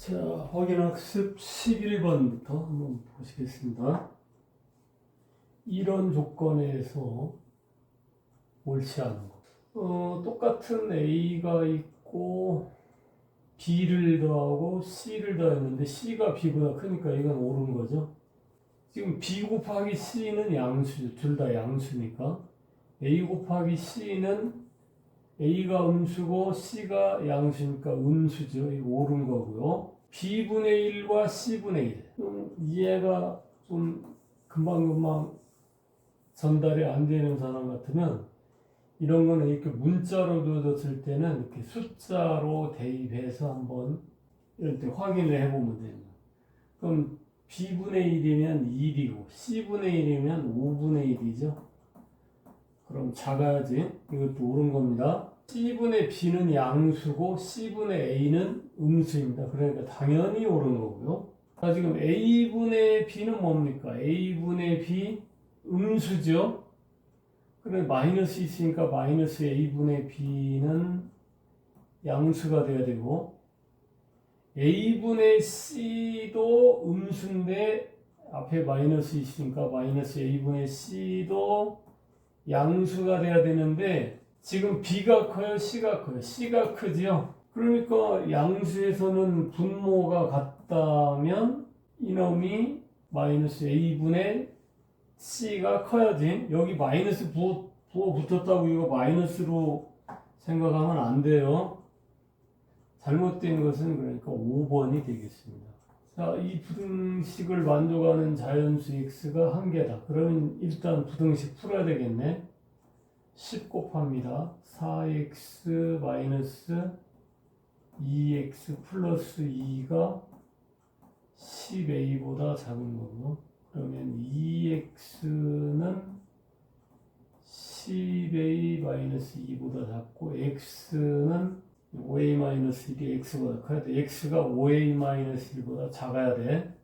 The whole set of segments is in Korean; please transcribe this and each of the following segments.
자, 확인학습 11번부터 한번 보시겠습니다. 이런 조건에서 옳지 않은 것. 어, 똑같은 A가 있고 B를 더하고 C를 더했는데 C가 B보다 크니까 이건 옳은 거죠. 지금 B 곱하기 C는 양수죠. 둘 다 양수니까. A 곱하기 C는 A가 음수고 C가 양수니까 음수죠. 옳은 거고요. B분의 1과 C분의 1. 좀 이해가 좀 금방금방 전달이 안 되는 사람 같으면 이런 거는 이렇게 문자로 줬을 때는 이렇게 숫자로 대입해서 한번 때 확인을 해보면 됩니다. 그럼 B분의 1이면 1이고 C분의 1이면 5분의 1이죠. 그럼 작아야지. 이것도 옳은 겁니다. C분의 B는 양수고 C분의 A는 음수입니다. 그러니까 당연히 옳은 거고요. 자, 지금 A분의 B는 뭡니까? A분의 B 음수죠. 그래 마이너스 있으니까 마이너스 A분의 B는 양수가 돼야 되고 A분의 C도 음수인데 앞에 마이너스 있으니까 마이너스 A분의 C도 양수가 돼야 되는데 지금 B가 커요? C가 커요? C가 크지요? 그러니까 양수에서는 분모가 같다면 이놈이 마이너스 A분의 C가 커야지 여기 마이너스 부어, 부어 붙었다고 이거 마이너스로 생각하면 안 돼요 잘못된 것은 그러니까 5번이 되겠습니다 자, 이 부등식을 만족하는 자연수 x가 한 개다. 그러면 일단 부등식 풀어야 되겠네. 10 곱합니다. 4x 마이너스 2x 플러스 2가 10a보다 작은 거고 그러면 2x는 10a 마이너스 2보다 작고 x는 5a 마이너스 1이 x보다 커야 돼. x가 5a 마이너스 1보다 작아야 돼.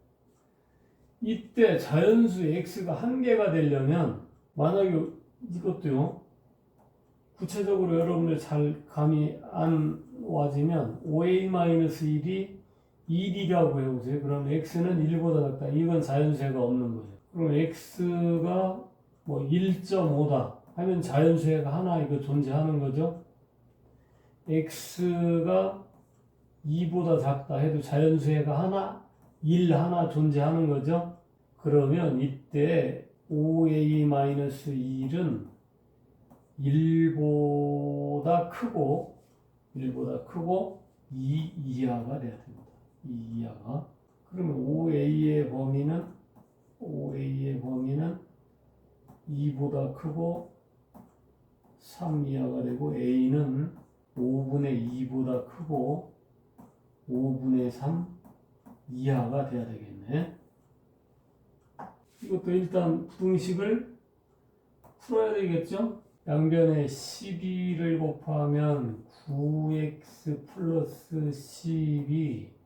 이때 자연수 x가 한 개가 되려면 만약에 이것도요. 구체적으로 여러분들 잘 감이 안 와지면 5a 마이너스 1이 1이라고 해보세요. 그럼 x는 1보다 작다. 이건 자연수가 없는 거죠. 그럼 x가 뭐 1.5다 하면 자연수가 하나 이거 존재하는 거죠. X가 2보다 작다 해도 자연수가 하나 1 하나 존재하는 거죠. 그러면 이때 5a-1은 1보다 크고 1보다 크고 2 이하가 돼야 됩니다. 2 이하가. 그러면 5a의 범위는 5a의 범위는 2보다 크고 3 이하가 되고 a는 5분의 2보다 크고 5분의 3 이하가 돼야 되겠네. 이것도 일단 부등식을 풀어야 되겠죠? 양변에 12를 곱하면 9x 플러스 12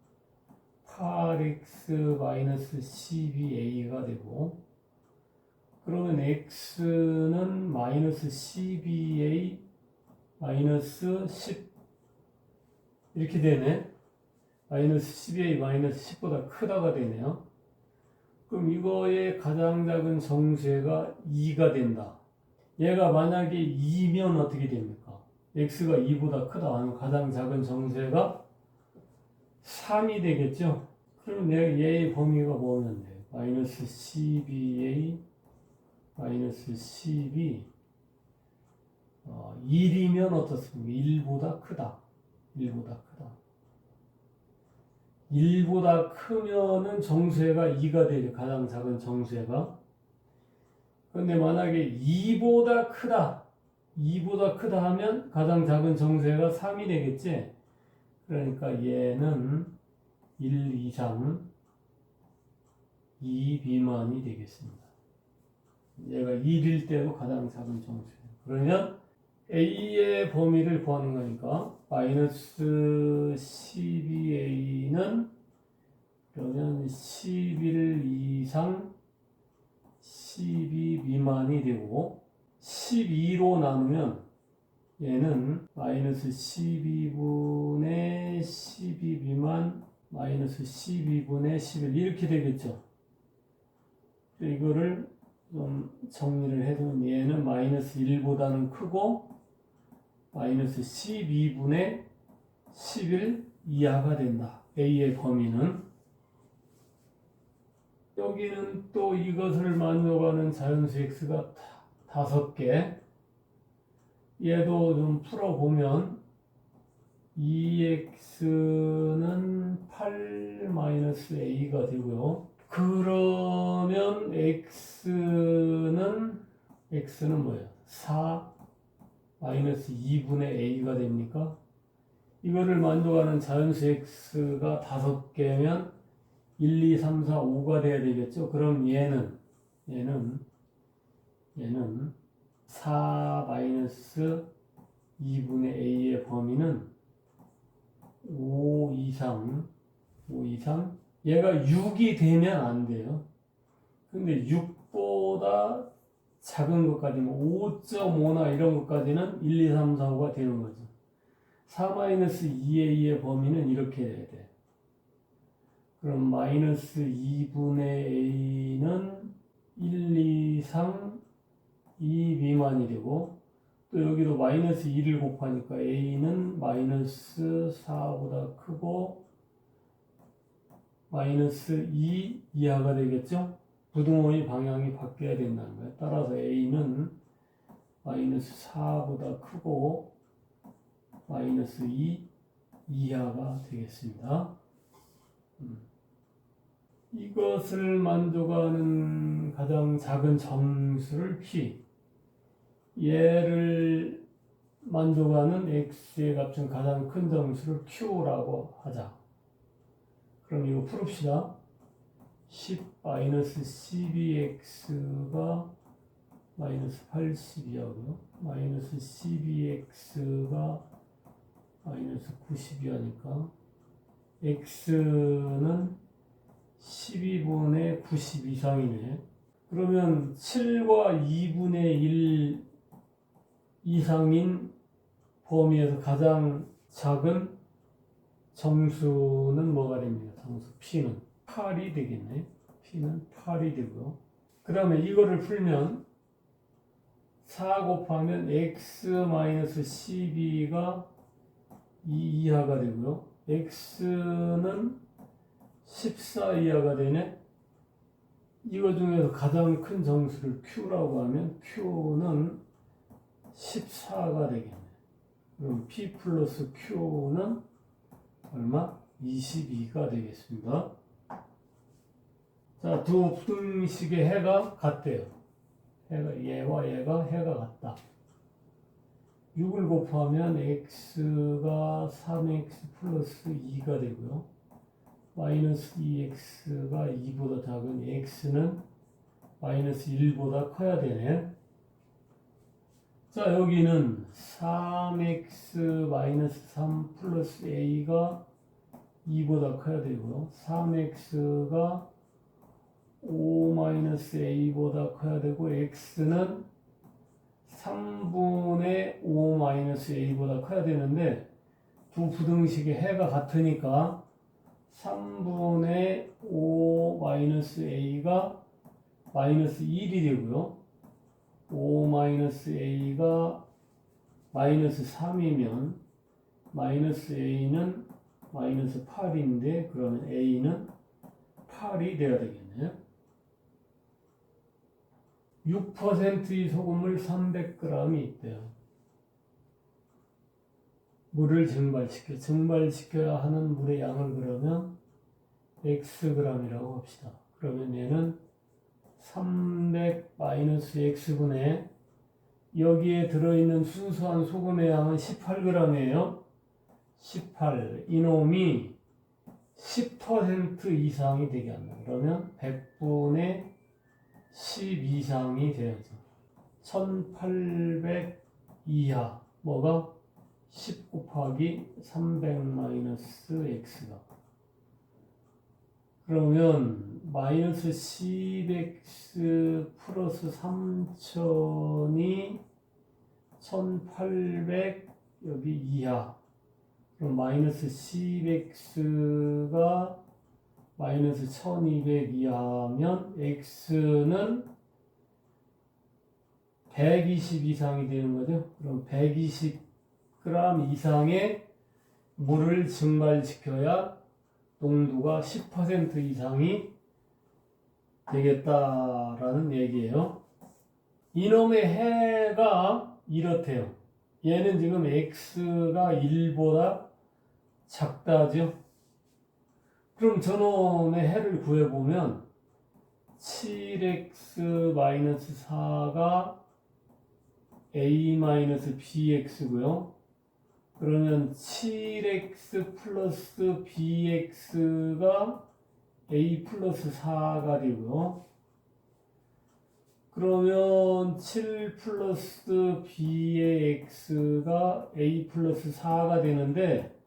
8x 마이너스 12a가 되고 그러면 x는 마이너스 12a 마이너스 10 이렇게 되네 마이너스 12a 마이너스 10보다 크다가 되네요 그럼 이거의 가장 작은 정수가 2가 된다 얘가 만약에 2면 어떻게 됩니까? x가 2보다 크다 하면 가장 작은 정수가 3이 되겠죠? 그럼 내가 얘의 범위가 돼? 마이너스 12a 마이너스 12 어, 1이면 어떻습니까? 1보다 크다. 1보다 크다. 1보다 크면은 정수해가 2가 되죠. 가장 작은 정수해가. 근데 만약에 2보다 크다. 2보다 크다 하면 가장 작은 정수해가 3이 되겠지. 그러니까 얘는 1 이상 2 미만이 되겠습니다. 얘가 1일 때도 가장 작은 정수예요. 그러면 a의 범위를 구하는 거니까 마이너스 12a는 그러면 11 이상 12 미만이 되고 12로 나누면 얘는 마이너스 12분의 12 미만 마이너스 12분의 11 이렇게 되겠죠. 이거를 좀 정리를 해두면 얘는 마이너스 1보다는 크고 마이너스 12분의 11 이하가 된다. A의 범위는 여기는 또 이것을 만족하는 자연수 X가 다- 다섯 개 얘도 좀 풀어보면 2x는 8-a가 되고요. 그러면 x는 x는 뭐예요? 4 마이너스 2분의 a가 됩니까? 이거를 만족하는 자연수 x가 다섯 개면 1, 2, 3, 4, 5가 돼야 되겠죠? 그럼 얘는 얘는 얘는 4 마이너스 2분의 a의 범위는 5 이상 5 이상 얘가 6이 되면 안 돼요. 근데 6보다 작은 것까지는 5.5나 이런 것까지는 1, 2, 3, 4, 5가 되는 거죠. 4 마이너스 2a의 범위는 이렇게 돼야 돼. 그럼 마이너스 2분의 a는 1, 2, 3, 2 미만이 되고 또 여기도 마이너스 2를 곱하니까 a는 마이너스 4보다 크고 마이너스 2 이하가 되겠죠? 부등호의 방향이 바뀌어야 된다는 거예요. 따라서 a는 마이너스 4보다 크고 마이너스 2 이하가 되겠습니다. 음. 이것을 만족하는 가장 작은 정수를 P 얘를 만족하는 x의 값중 가장 큰 정수를 q라고 하자. 그럼 이거 풀읍시다. 10 마이너스 12x가 마이너스 82하고요. 마이너스 12x가 마이너스 92하니까 x는 12분의 90 이상이네. 그러면 7과 2분의 1 이상인 범위에서 가장 작은 정수는 뭐가 됩니까? 정수 P는 8이 되겠네. P는 8이 되고요. 그 다음에 이거를 풀면 4 곱하면 x-12가 2 이하가 되고요. x는 14 이하가 되네. 이거 중에서 가장 큰 정수를 q라고 하면 q는 14가 되겠네. 그럼 p 플러스 q는 얼마? 22가 되겠습니다. 자, 두 부등식의 해가 같대요. 해가 얘와 얘가 해가 같다. 6을 곱하면 x가 3x 플러스 2가 되고요. 마이너스 2x가 2보다 작은 x는 마이너스 1보다 커야 되네. 자, 여기는 3x 마이너스 3 플러스 a가 2보다 커야 되고요. 3x가 5 마이너스 a보다 커야 되고 x는 3분의 5 마이너스 a보다 커야 되는데 두 부등식의 해가 같으니까 3분의 5 마이너스 a가 마이너스 1이 되고요. 5 마이너스 a가 마이너스 3이면 마이너스 a는 마이너스 8인데 그러면 a는 8이 돼야 되겠네요. 6%의 소금물 300g이 있대요. 물을 증발시켜 증발시켜야 하는 물의 양을 그러면 xg이라고 합시다. 그러면 얘는 300 마이너스 x분의 여기에 들어있는 순수한 소금의 양은 18g이에요. 18 이놈이 10% 이상이 되게 한다. 그러면 100분의 10 이상이 돼야죠. 1800 이하 뭐가 10 곱하기 300 마이너스 x가 그러면 마이너스 10x 플러스 3000이 1800 여기 이하 그럼 마이너스 10x가 마이너스 1200 이하면 x는 120 이상이 되는 거죠. 그럼 120g 이상의 물을 증발시켜야 농도가 10% 이상이 되겠다라는 얘기예요. 이놈의 해가 이렇대요. 얘는 지금 x가 1보다 작다죠. 그럼 저놈의 해를 구해보면 7x-4가 a-bx고요. 그러면 7x 플러스 bx가 a 플러스 4가 되고요. 그러면 7 플러스 b의 x가 a 플러스 4가 되는데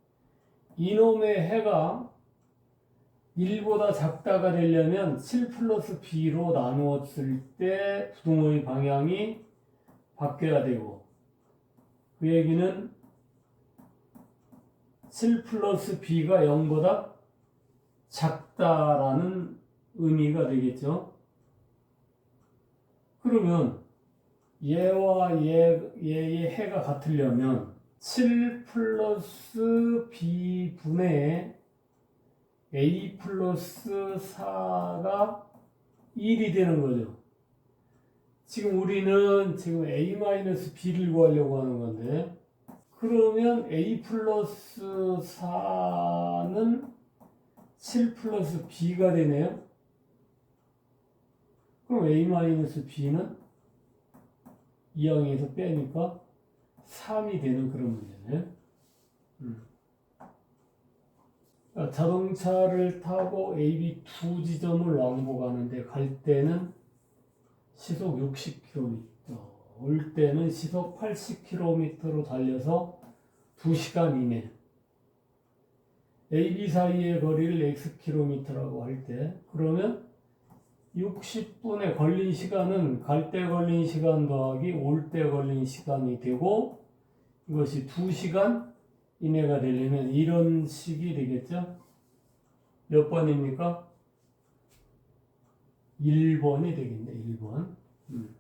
이놈의 해가 1보다 작다가 되려면 7 플러스 b로 나누었을 때 부동의 방향이 바뀌어야 되고 그 얘기는 7 플러스 b가 0보다 작다라는 의미가 되겠죠. 그러면 얘와 얘, 얘의 해가 같으려면 7 플러스 b분의 a 플러스 4가 1이 되는 거죠. 지금 우리는 지금 a 마이너스 b를 구하려고 하는 건데 그러면 a 플러스 4는 7 플러스 b가 되네요. 그럼 a 마이너스 b는 2항에서 빼니까 3이 되는 그런 문제네. 음. 아, 자동차를 타고 A, B 두 지점을 왕복하는데 갈 때는 시속 60km, 올 때는 시속 80km로 달려서 2시간 이내. A, B 사이의 거리를 Xkm라고 할 때, 그러면 60분에 걸린 시간은 갈 때 걸린 시간 더하기 올 때 걸린 시간이 되고, 이것이 2시간 이내가 되려면 이런 식이 되겠죠? 몇 번입니까? 1번이 되겠네, 1번. 음.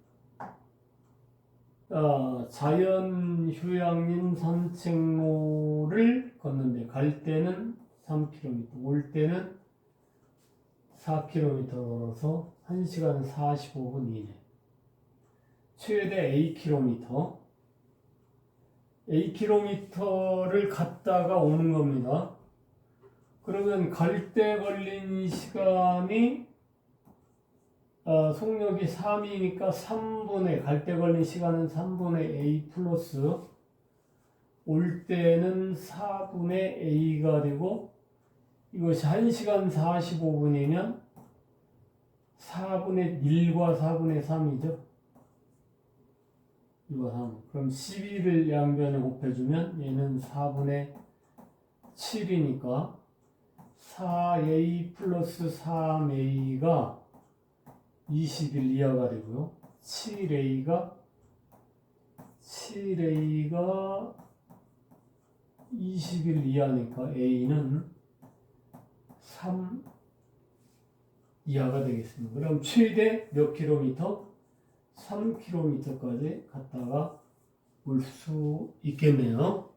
아, 자연 휴양림 산책로를 걷는데 갈 때는 3km, 올 때는 4km 걸어서 1시간 45분 이내. 최대 Akm. Akm를 갔다가 오는 겁니다. 그러면 갈 때 걸린 시간이 어, 속력이 3이니까 3분의 갈 때 걸린 시간은 3분의 A 플러스 올 때는 4분의 A가 되고 이것이 1시간 45분이면 4분의 1과 4분의 3이죠. 1과 3. 그럼 12를 양변에 곱해주면 얘는 4분의 7이니까 4a 플러스 3a가 21 이하가 되고요. 7a가 7a가 21 이하니까 a는 3 이하가 되겠습니다. 그럼 최대 몇 킬로미터? 3킬로미터까지 갔다가 올 수 있겠네요.